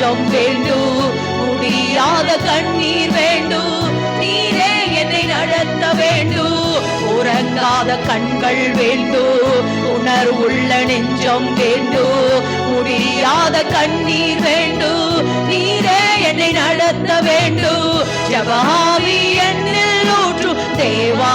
நெஞ்சம் வேண்டும் முடியாத கண்ணீர் வேண்டும் நீரே என்னை நடத்த வேண்டும் உறங்காத கண்கள் வேண்டும் உணர் உள்ள நெஞ்சம் வேண்டும் முடியாத கண்ணீர் வேண்டும் நீரே என்னை நடத்த வேண்டும் ஜபாவி என்னில் ஊற்றும் தேவா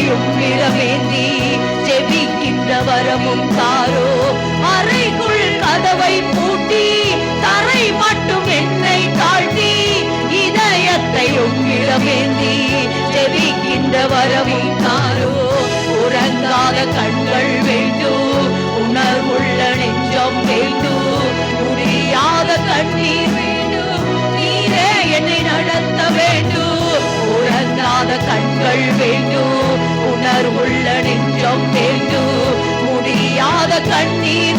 இதயத்தை நிறவேந்தி ஜெபிக்கின்ற வரமும் தாரோ. அறைக்குள் கதவை பூட்டி தரை மட்டும் என்னை தாழ்த்தி இதயத்தையும் நிறவேந்தி ஜெபிக்கின்ற வரமும் தாரோ. உறங்காத கண்கள் வேண்டும் உணர்வுள்ள நெஞ்சம் வேண்டும் முடியாத கண்ணீர் வேண்டும் நீரே என்னை நடத்த வேண்டும் உறங்காத கண்கள் வேண்டும் உணர்வுள்ள நெஞ்சம் வேண்டும் முடியாத கண்ணீர்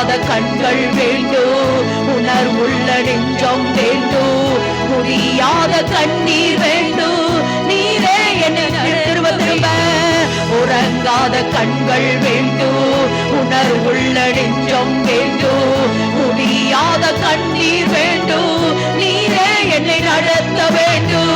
உறங்காத கண்கள் வேண்டும் உணர்வுள்ள நெஞ்சம் வேண்டும் முடியாத கண்ணீர் வேண்டும் நீரே என்ன உறங்காத கண்கள் வேண்டும் உணர்வுள்ள நெஞ்சம் வேண்டும் முடியாத கண்ணீர் வேண்டும் நீரே என்னை நடத்த வேண்டும்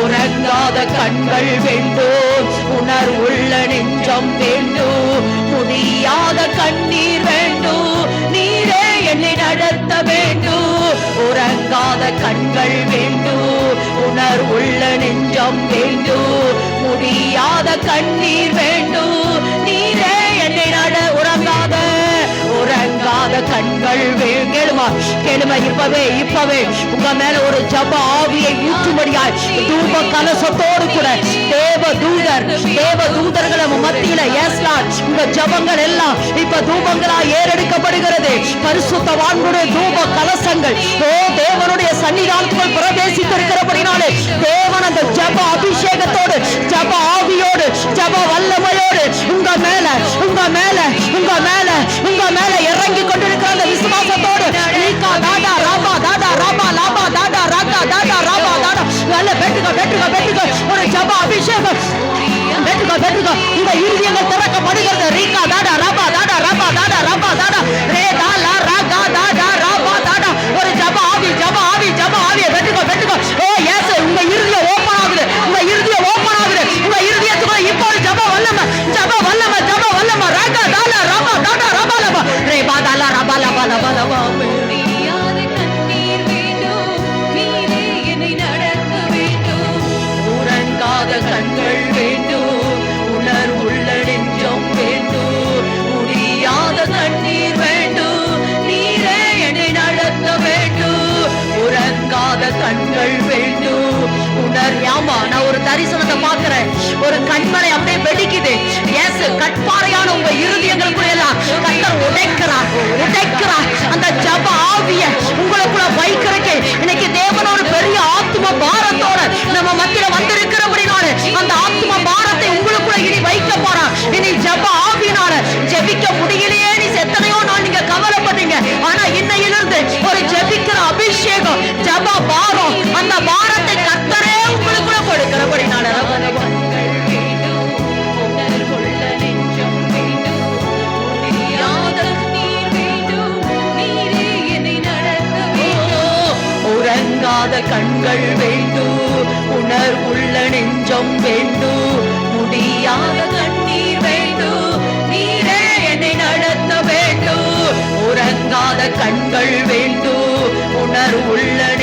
உறங்காத கண்கள் வேண்டும் உணர்வுள்ள நெஞ்சம் வேண்டும் முடியாத கண்ணீர் வேண்டும் நீரே என்னை நடத்த வேண்டும் உறங்காத கண்கள் வேண்டும் உணர் உள்ள நெஞ்சம் வேண்டும். முடியாத கண்ணீர் வேண்டும். நீரே உறங்காத கண்கள் கேளுமா கேளுமா இப்பவே இப்பவே. உங்க மேல ஒரு ஜப ஆவியை ஊற்றும்படியாய் தூப கலசத்தோடு கூட தேவ தூதர் தேவ தூதர்கள் நம்ம மத்தியில எஸ் உங்க ஜபங்கள் எல்லாம் இப்ப தூபங்களா ஏறெடுக்கப்படுகிறது. பரிசுத்தவான்களுடைய தூப கலசங்கள் ஓ தேவனுடைய சன்னிதானத்துக்குள் பிரவேசித்திருக்கிறபடினாலே தேவன் அந்த ஜப அபிஷேகத்தோடு ஜப ஆவியோடு ஜப வல்லமையோடு உங்க மேல உங்க மேல உங்க மேல உங்க மேல இறங்கி கொண்டிருக்கிற அந்த விசுவாசத்தோடு ரீகா தாடா ராபா தாடா ராபா லாபா தாடா ராகா தாடா ராபா தாடா நல்ல வெட்டுக வெட்டுக வெட்டுக ஒரு ஜப அபிஷேகம். வெட்டுக வெட்டுக இந்த இருதயங்கள் திறக்கப்படுகிறது. ரீகா தாடா ராபா தாடா ராபா தாடா ராபா தாடா ரே தாலா ராகா தாடா ராபா உறங்காத கண்கள் வேண்டும் உணர் ஆமா நான் ஒரு தரிசனத்தை பாக்குறேன் ஒரு கண்மலை அப்படியே வெடிக்குது. எஸ் கட்பாறையான உங்க இருதயங்களுக்குள்ள எல்லாம் கத்தர் உடைக்கிறார் உடைக்கிறார். அந்த ஜப ஆவிய உங்களுக்குள்ள வைக்கிறக்கு இன்னைக்கு தேவன் ஒரு பெரிய ஆத்ம பாரத்தோட நம்ம மத்தியில வந்திருக்கிறபடினால அந்த ஆத்ம பாரத்தை உங்களுக்குள்ள இனி வைக்க போறான் இனி ஜப ஆவினால ஜெபிக்க முடியலையே நீ எத்தனையோ நாள் நீங்க கவலைப்படுறீங்க ஆனா இன்னையிலிருந்து ஒரு ஜெபிக்கிற அபிஷேகம் ஜப பாரம் அந்த பாரத்தை உள்ள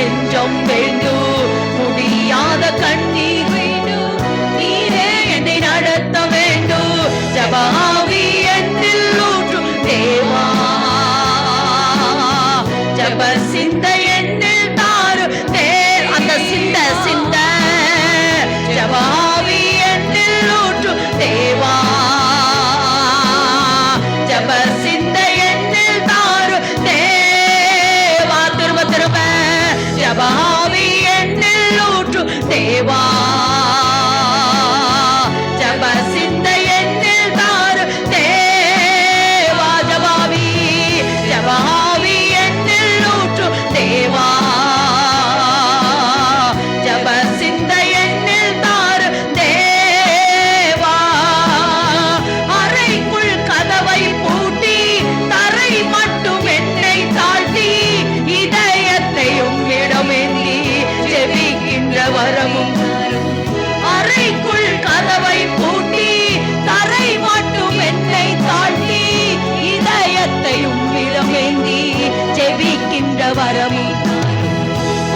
வரமும்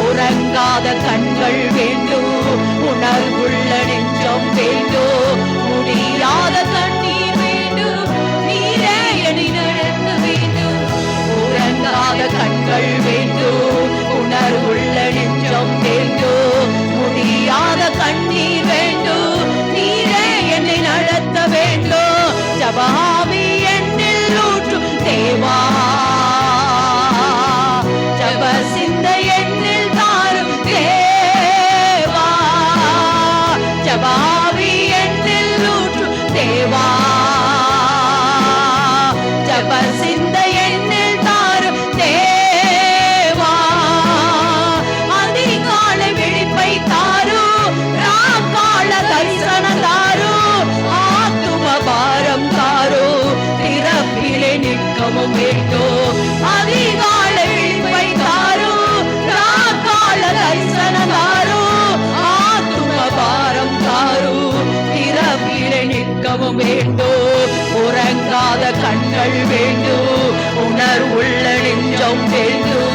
உறங்காத கண்கள் வேண்டும். உணர்வுள்ள நெஞ்சம் வேண்டும். முடியாத கண்ணீர் வேண்டும். நீரே எடி நடக்க வேண்டும். உறங்காத கண்கள் வேண்டும். உணர்வுள்ள நெஞ்சம் வேண்டும். முடியாத கண்ணீர் வேண்டும். நீரே என்னை நடத்த வேண்டும். ஜபா நாமும் கேட்டோம் அதிகாலை வைத்தாரோ கால தரிசனதாரோ ஆத்தும பாரம் தாரோ திறவிலை நிற்கவும் வேண்டோ உறங்காத கண்கள் வேண்டும். உணர்வுள்ள நெஞ்சம் வேண்டும்.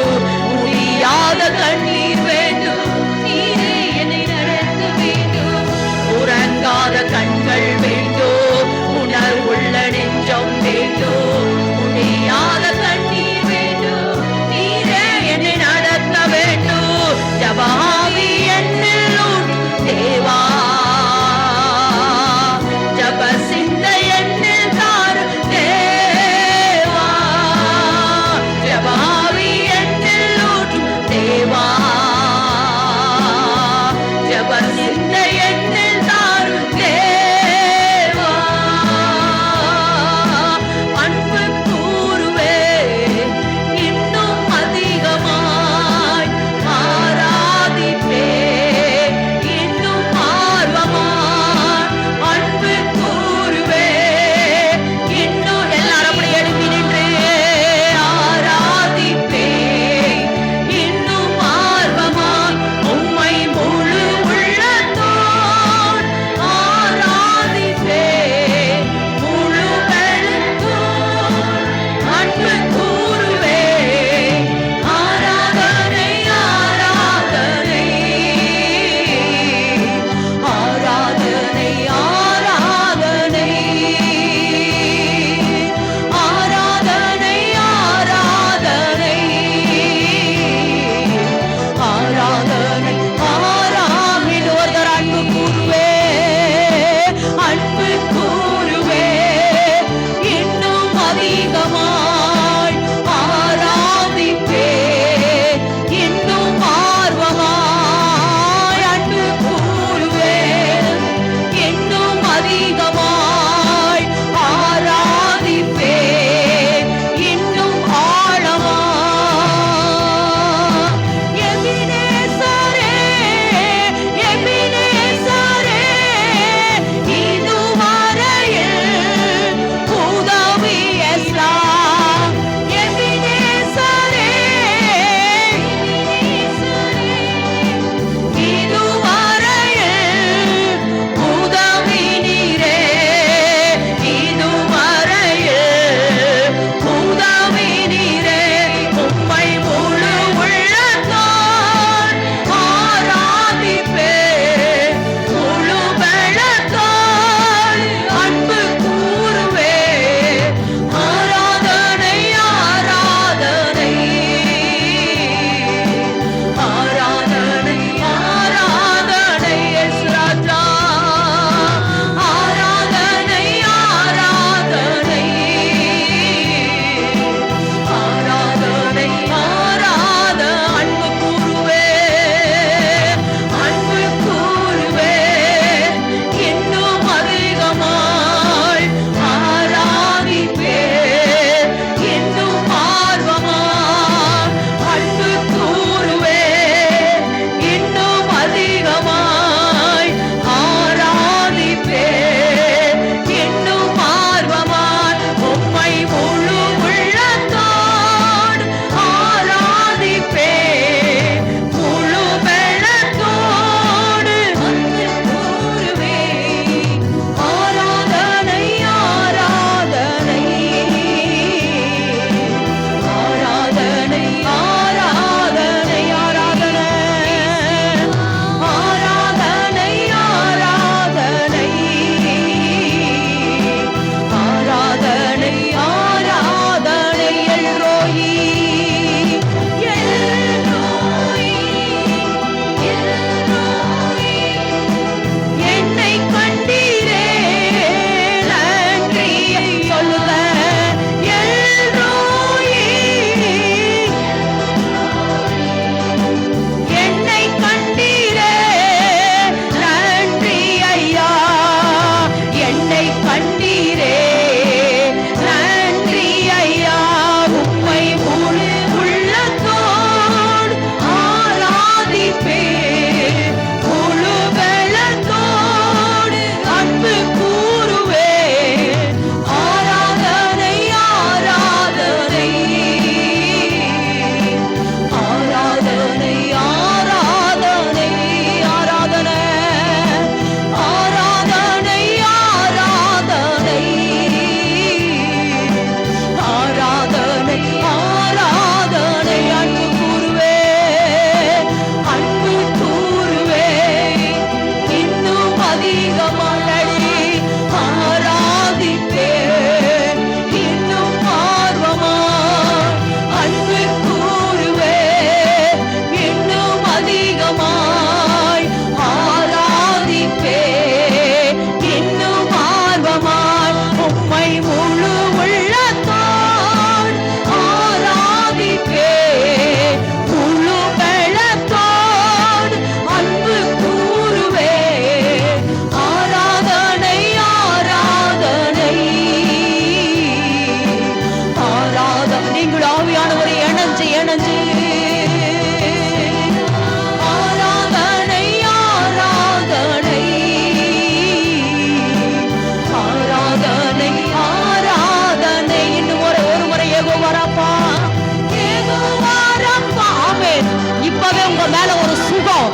உங்க மேல ஒரு சுகம்.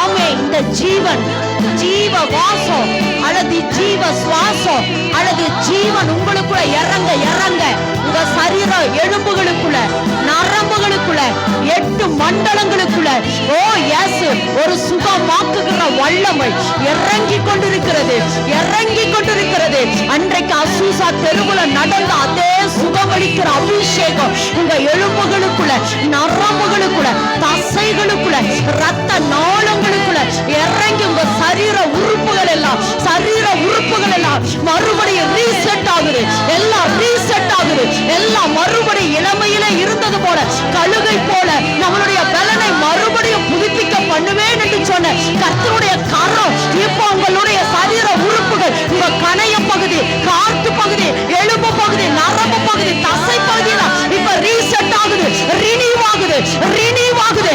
ஆமே இந்த ஜீவன் ஜீவ வாசம் அல்லது ஜீவ சுவாசம் அல்லது ஜீவன் உங்களுக்குள்ள இறங்க இறங்க. உங்க சரீர எலும்புகளுக்குள்ள நரம்புகளுக்குள்ள எட்டு மண்டலங்களுக்குள்ள ஓ இயேசு ஒரு சுகமாக்குகிற வல்லமை இறங்கி கொண்டிருக்கிறது இறங்கி கொண்டிருக்கிறது. அன்றைக்கு அசூசா தெருவுல நடந்த அதே சுகமளிக்கிற அபிஷேகம் உங்க எலும்புகளுக்குள்ள நரம்பு கைகளுக்குள்ள ரத்த நாளங்களுக்குள்ள இறங்கி உங்க சரீர உறுப்புகள் எல்லாம் சரீர உறுப்புகள் எல்லாம் மறுபடியும் ரீசெட் ஆகுது. எல்லாம் ரீசெட் ஆகுது. எல்லாம் மறுபடியும் இளமையிலே இருந்தது போல கழுகை போல நம்மளுடைய பலனை மறுபடியும் புதுப்பிக்க பண்ணுவேன் என்று சொன்ன கர்த்தருடைய கரம் இப்போ உங்களுடைய சரீர உறுப்புகள் உங்க கணைய பகுதி காற்று பகுதி எலும்பு பகுதி நரம்பு பகுதி தசை பகுதி இப்ப ரீசெட் ஆகுது ரினியூ ஆகுது ரினியூ ஆகுது.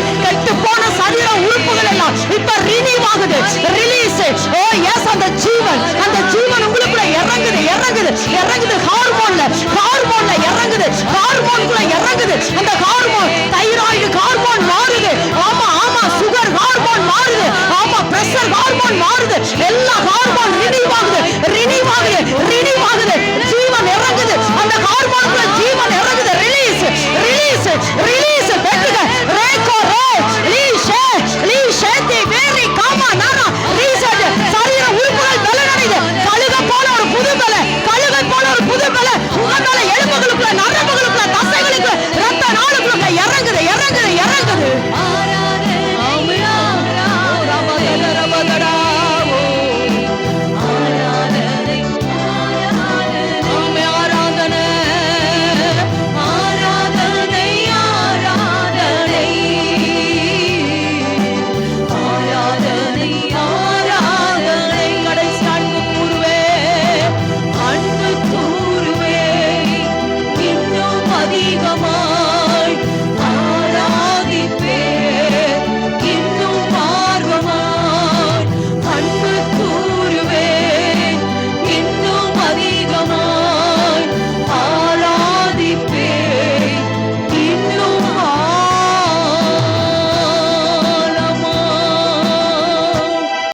ஓ எஸ் அந்த ஜீவன். அந்த ஜீவன் உங்களுக்குள்ள இறங்குது இறங்குது இறங்குது. ஹார்மோன்ல ஹார்மோன்ல இறங்குது. ஹார்மோன்குள்ள இறங்குது. அந்த ஹார்மோன் தைராய்டு ஹார்மோன் மாறுது. ஆமா ஆமா சுகர் ஹார்மோன் மாறுது. ஆமா பிரஷர் ஹார்மோன் மாறுது. எல்லா ஹார்மோன் ரினியூ ஆகுது. ரினியூ ஆகுது. ரினியூ ஆகுது. ஜீவன் இறங்குது. அந்த ஹார்மோன்குள்ள ஜீவன் இறங்குது. ரிலீஸ் ரிலீஸ் ரிலீஸ் வெட்டுக. ரேகோ ரே லீஷே லீஷே